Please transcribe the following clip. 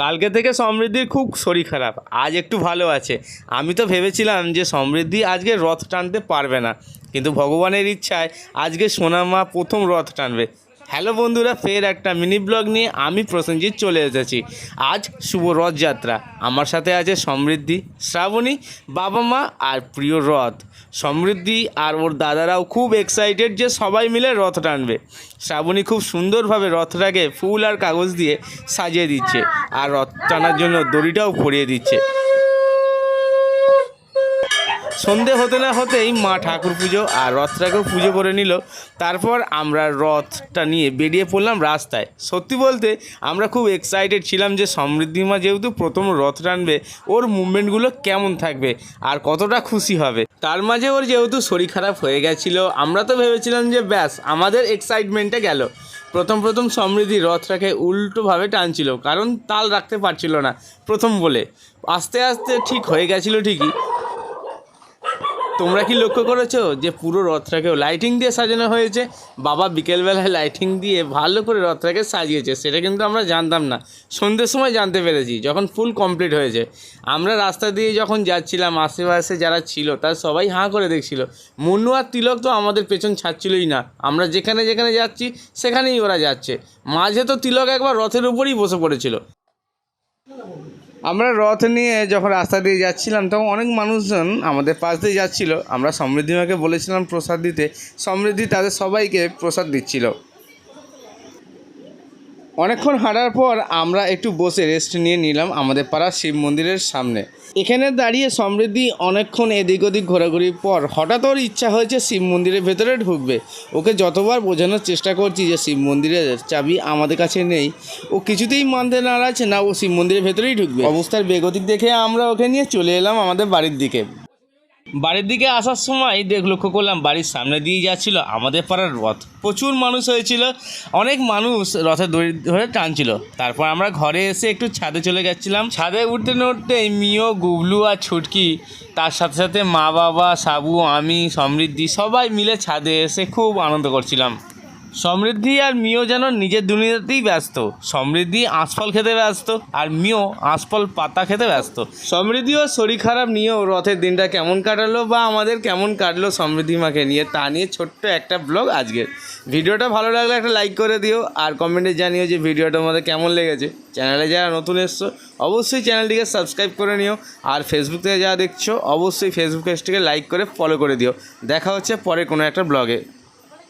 কালকে থেকে সমৃদ্ধির খুব শরীর খারাপ। আজ একটু ভালো আছে। আমি তো ভেবেছিলাম যে সমৃদ্ধি আজকে রথ টানতে পারবে না। কিন্তু ভগবানের ইচ্ছায় আজকে সোনামা প্রথম রথ টানবে। হ্যালো বন্ধুরা, ফের একটা মিনি ব্লগ নিয়ে আমি প্রসেনজিৎ চলে এসেছি। আজ শুভ রথযাত্রা। আমার সাথে আছে সমৃদ্ধি, শ্রাবণী, বাবা মা আর প্রিয় রথ। সমৃদ্ধি আর ওর দাদারাও খুব এক্সাইটেড যে সবাই মিলে রথ টানবে। শ্রাবণী খুব সুন্দরভাবে রথটাকে ফুল আর কাগজ দিয়ে সাজিয়ে দিচ্ছে আর রথ টানার জন্য দড়িটাও পরিয়ে দিচ্ছে। সন্ধে হতে না হতেই মা ঠাকুর পুজো আর রথটাকেও পুজো করে নিল। তারপর আমরা রথটা নিয়ে বেরিয়ে পড়লাম রাস্তায়। সত্যি বলতে আমরা খুব এক্সাইটেড ছিলাম যে সমৃদ্ধি মা যেহেতু প্রথম রথ টানবে, ওর মুভমেন্টগুলো কেমন থাকবে আর কতটা খুশি হবে। তার মাঝে ওর যেহেতু শরীর খারাপ হয়ে গেছিল, আমরা তো ভেবেছিলাম যে ব্যাস, আমাদের এক্সাইটমেন্টে গেল। প্রথম প্রথম সমৃদ্ধি রথটাকে উল্টোভাবে টানছিল, কারণ তাল রাখতে পারছিল না প্রথম বলে। আস্তে আস্তে ঠিক হয়ে গেছিল ঠিকই তোমরা কি লক্ষ্য করেছ যে পুরো রথটাকেও লাইটিং দিয়ে সাজানো হয়েছে? বাবা বিকেলবেলায় লাইটিং দিয়ে ভালো করে রথটাকে সাজিয়েছে, সেটা কিন্তু আমরা জানতাম না। সন্ধ্যের সময় জানতে পেরেছি, যখন ফুল কমপ্লিট হয়েছে। আমরা রাস্তা দিয়ে যখন যাচ্ছিলাম, আশেপাশে যারা ছিল, তার সবাই হাঁ করে দেখছিল। মুন্নু আর তিলক তো আমাদের পেছন ছাড়ছিলই না। আমরা যেখানে যেখানে যাচ্ছি, সেখানেই ওরা যাচ্ছে। মাঝে তো তিলক একবার রথের উপরেই বসে পড়েছিল। আমরা রথ নিয়ে যখন রাস্তা দিয়ে যাচ্ছিলাম, তখন অনেক মানুষজন আমাদের পাশ দিয়ে যাচ্ছিল। আমরা সমৃদ্ধিমাকে বলেছিলাম প্রসাদ দিতে। সমৃদ্ধি তাদের সবাইকে প্রসাদ দিচ্ছিল। অনেকক্ষণ হাঁটার পর আমরা একটু বসে রেস্ট নিয়ে নিলাম আমাদের পাড়ার শিব মন্দিরের সামনে। এখানে দাঁড়িয়ে সমৃদ্ধি অনেকক্ষণ এদিক ওদিক ঘোরাঘুরির পর হঠাৎ ওর ইচ্ছা হয়েছে শিব মন্দিরের ভেতরে ঢুকবে। ওকে যতবার বোঝানোর চেষ্টা করছি যে শিব মন্দিরের চাবি আমাদের কাছে নেই, ও কিছুতেই মানতে নারাজ না ও শিব মন্দিরের ভেতরেই ঢুকবে। অবস্থার বেগতিক দেখে আমরা ওকে নিয়ে চলে এলাম আমাদের বাড়ির দিকে। বাড়ির দিকে আসার সময় দেখ লক্ষ্য করলাম বাড়ির সামনে দিয়ে যাচ্ছিল। আমাদের পাড়ার রথ। প্রচুর মানুষ হয়েছিল। অনেক মানুষ রথে দড়ি ধরে টানছিল। তারপর আমরা ঘরে এসে একটু ছাদে চলে গেছিলাম ছাদে উঠতে না উঠতেই মিও গুবলু আর ছুটকি, তার সাথে সাথে মা বাবা, সাবু, আমি, সমৃদ্ধি সবাই মিলে ছাদে এসে খুব আনন্দ করছিলাম। সমৃদ্ধি আর মিও যেন নিজের দুনিয়াতেই ব্যস্ত। সমৃদ্ধি আঁশফল খেতে ব্যস্ত আর মিও আঁশফল পাতা খেতে ব্যস্ত। সমৃদ্ধিও শরীর খারাপ নিয়েও রথের দিনটা কেমন কাটালো বা আমাদের কেমন কাটলো সমৃদ্ধি মাকে নিয়ে তা নিয়ে ছোট্ট একটা ব্লগ আজকের। ভিডিওটা ভালো লাগলে একটা লাইক করে দিও আর কমেন্টে জানিও যে ভিডিওটা আমাদের কেমন লেগেছে। চ্যানেলে যারা নতুন এসছো, অবশ্যই চ্যানেলটিকে সাবস্ক্রাইব করে নিও আর ফেসবুক থেকে যারা দেখছ, অবশ্যই ফেসবুক পেজটিকে লাইক করে ফলো করে দিও। দেখা হচ্ছে পরে কোনো একটা ব্লগে।